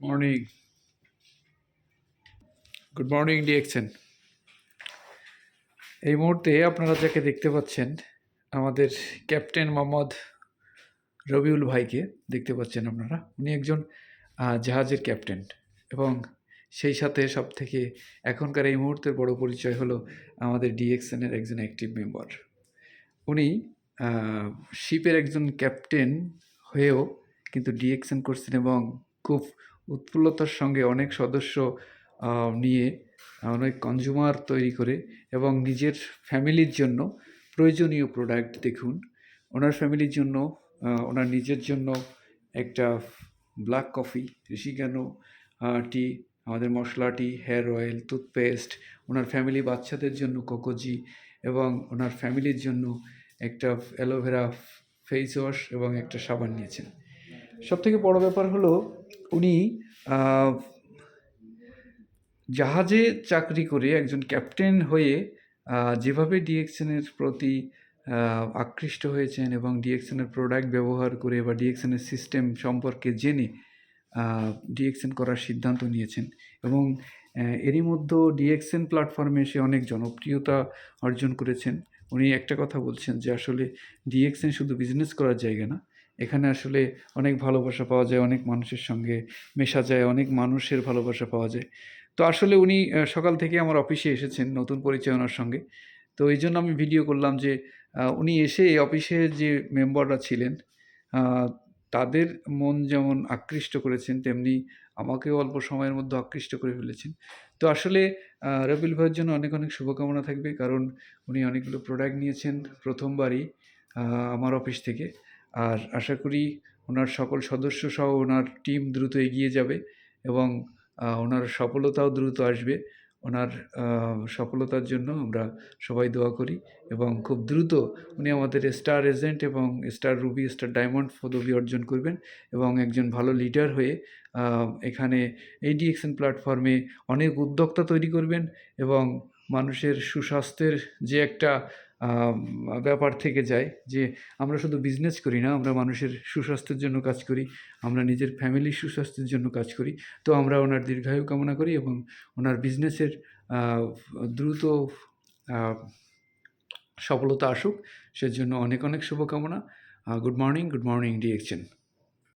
Morning good morning ডিএক্সেন এই মুহূর্তে আপনারা যাকে দেখতে পাচ্ছেন, আমাদের ক্যাপ্টেন মোহাম্মদ রবিউল ভাইকে দেখতে পাচ্ছেন আপনারা। উনি একজন জাহাজের ক্যাপ্টেন এবং সেই সাথে সব থেকে এখনকার এই মুহূর্তের বড় পরিচয় হলো আমাদের ডিএক্সএনের একজন অ্যাক্টিভ মেম্বার উনি শিপের একজন ক্যাপ্টেন হয়েও কিন্তু ডিএক্সএন করছেন এবং খুব উৎফুল্লতার সঙ্গে অনেক সদস্য নিয়ে, অনেক কনজিউমার তৈরি করে এবং নিজের ফ্যামিলির জন্য প্রয়োজনীয় প্রোডাক্ট দেখুন। ওনার ফ্যামিলির জন্য ওনার নিজের জন্য একটা ব্ল্যাক কফি ঋষিকানো টি আমাদের masala tea hair oil toothpaste ওনার ফ্যামিলি বাচ্চাদের জন্য কোকোজি এবং ওনার ফ্যামিলির জন্য একটা অ্যালোভেরা ফেস ওয়াশ এবং একটা সাবান নিয়েছেন। সব থেকে বড় ব্যাপার হলো উনি জাহাজে চাকরি করে একজন ক্যাপ্টেন হয়ে যেভাবে ডিএক্সএনের প্রতি আকৃষ্ট হয়েছেন এবং ডিএক্সএনের প্রোডাক্ট ব্যবহার করে বা ডিএক্সএনের সিস্টেম সম্পর্কে জেনে ডিএক্সএন করার সিদ্ধান্ত নিয়েছেন এবং এরই মধ্যে ডিএক্সএন প্ল্যাটফর্মে এসে অনেক জনপ্রিয়তা অর্জন করেছেন। উনি একটা কথা বলছেন যে আসলে ডিএক্সএন শুধু বিজনেস করার জায়গা না এখানে আসলে অনেক ভালোবাসা পাওয়া যায়, অনেক মানুষের সঙ্গে মেশা যায়, অনেক মানুষের ভালোবাসা পাওয়া যায়। তো আসলে উনি সকাল থেকে আমার অফিসে এসেছেন নতুন পরিচয় ওনার সঙ্গে। তো এই জন্য আমি ভিডিও করলাম যে উনি এসে এই অফিসে যে মেম্বাররা ছিলেন তাদের মন যেমন আকৃষ্ট করেছেন, তেমনি আমাকেও অল্প সময়ের মধ্যে আকৃষ্ট করে ফেলেছেন। তো আসলে রবিল ভাইয়ের জন্য অনেক অনেক শুভকামনা থাকবে। কারণ উনি অনেকগুলো প্রোডাক্ট নিয়েছেন প্রথমবারই আমার অফিস থেকে। আর আশা করি ওনার সকল সদস্য সহ ওনার টিম দ্রুত এগিয়ে যাবে এবং ওনার সফলতাও দ্রুত আসবে। ওনার সফলতার জন্য আমরা সবাই দোয়া করি এবং খুব দ্রুত উনি আমাদের স্টার এজেন্ট এবং স্টার রুবি, স্টার ডায়মন্ড পদবি অর্জন করবেন এবং একজন ভালো লিডার হয়ে এখানে এইডিএক্সএন প্ল্যাটফর্মে অনেক উদ্যোক্তা তৈরি করবেন এবং মানুষের সুস্বাস্থ্যের যে একটা ব্যাপার থেকে যায় যে আমরা শুধু বিজনেস করি না, আমরা মানুষের সুস্বাস্থ্যের জন্য কাজ করি, আমরা নিজের ফ্যামিলির সুস্বাস্থ্যের জন্য কাজ করি। তো আমরা ওনার দীর্ঘায়ু কামনা করি এবং ওনার বিজনেসের দ্রুত সফলতা আসুক, সেজন্য অনেক অনেক শুভকামনা। Good morning good morning DXN